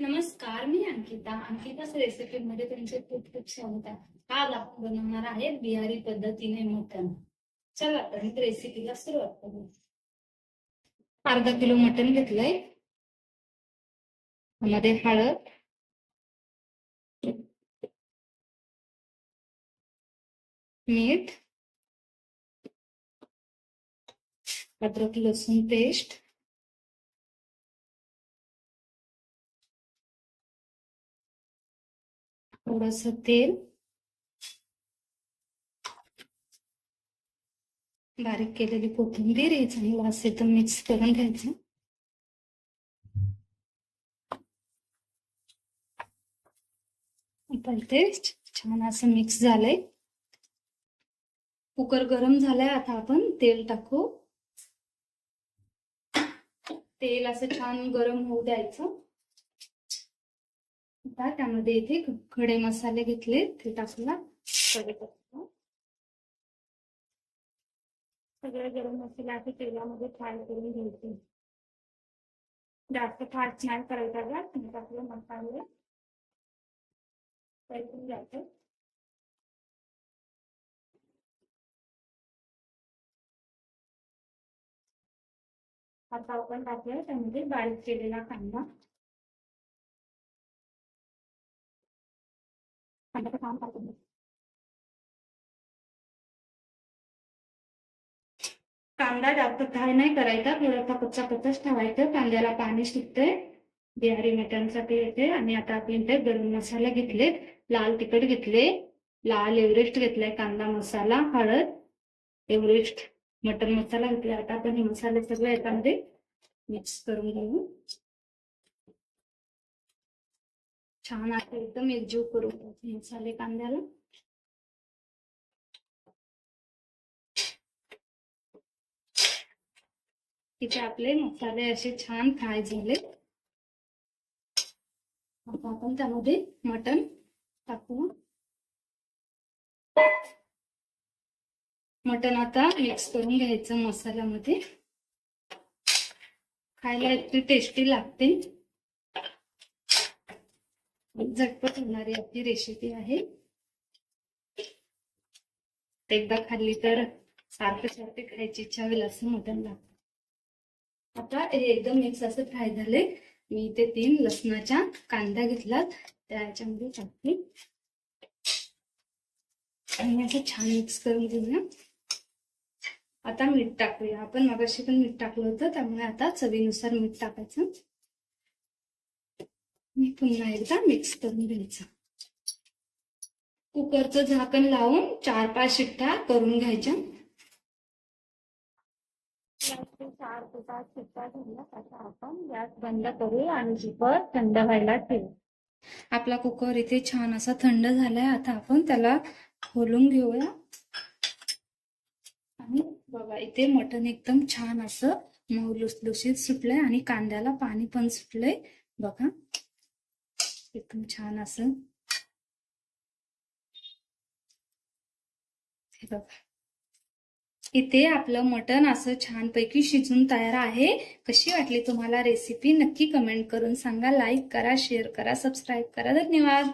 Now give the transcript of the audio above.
नमस्कार मी अंकिता. अंकिताच रेसिपी मध्ये तुमचे खूप खूप स्वागत आहे. आज आपण बनवणार आहे बिहारी पद्धतीने मटण. चला तर रेसिपीला सुरुवात करू. अर्धा किलो मटण घेतलंय. मध्ये हळद. मीठ. अद्रक लसूण पेस्ट. थोडस तेल. बारीक केलेली कोथिंबीर हे चांगलं असेल एकदम मिक्स करून घ्यायचं. पण इथे छान असं मिक्स झालंय. कुकर गरम झालाय आता आपण तेल टाकू. तेल असं छान गरम होऊ द्यायचं. आता त्यामध्ये इथे खडे मसाले घेतले. ते टाकूया. सगळे गरम मसाले असे तेलामध्ये फ्राय करून घ्यायचे. जास्त फास्ट नाही करायचा का म्हणजे आपले मसाले. परतून घ्यायचे. आता आपण टाकूया त्यामध्ये बारीक केलेला कांदा. कांदा काम टाकून घ्या. कांदा जास्त फ्राय नाही करायचा थोडासा कच्चा कच्चाच ठेवायचं. कांद्याला पाणी सुटतंय बिहारी मिठांसाठी येते आणि आता आपण ते गरम मसाला घेतलेत लाल तिखट घेतले लाल एव्हरेस्ट घेतलाय कांदा मसाला हळद एव्हरेस्ट मटन मसाला घेतला आता आपण हे मसाले सगळे याच्यामध्ये मिक्स करून घेऊ. छान आहे एकदम एकजीव करून मसाले कांद्याला. तिथे आपले मसाले असे छान फ्राय झाले. आता आपण त्यामध्ये मटण टाकू मटण आता मिक्स करून घ्यायचं मसाल्यामध्ये. खायला इतकी टेस्टी लागते. झटपट होणारी आपली रेसिपी आहे. एकदा खाल्ली तर सारखे सारखे खायची इच्छा होईल असं मटण लागतं. आता हे एकदम मिक्स असं फ्राय झाले मी इथे तीन लसणाच्या कांदा घेतला त्याच्यामध्ये टाकते. आणि असं छान मिक्स करून घेऊया. आता मीठ टाकूया. आपण मगाशी पण मीठ टाकलं होतं त्यामुळे आता चवीनुसार मीठ टाकायचं. मी पुन्हा एकदा मिक्स करून घ्यायचं. कुकरचं झाकण लावून चार पाच शिट्ट्या करून घ्यायच्या. चार ते पाच शिट्ट्या झाल्या त्याचा आपण गॅस बंद करू आणि कुकर थंड व्हायला ठेवू आपला कुकर इथे छान असा थंड झालाय. आता आपण त्याला खोलून घेऊया. आणि बघा इथे मटण एकदम छान असं मऊ लुसलुशीत सुटलंय आणि कांद्याला पाणी पण सुटलंय. बघा. एकदम छान असं हे बघा. इथे आपलं मटण असं छानपैकी शिजून तयार आहे. कशी वाटली तुम्हाला रेसिपी नक्की कमेंट करून सांगा. लाईक करा शेअर करा सबस्क्राईब करा. धन्यवाद.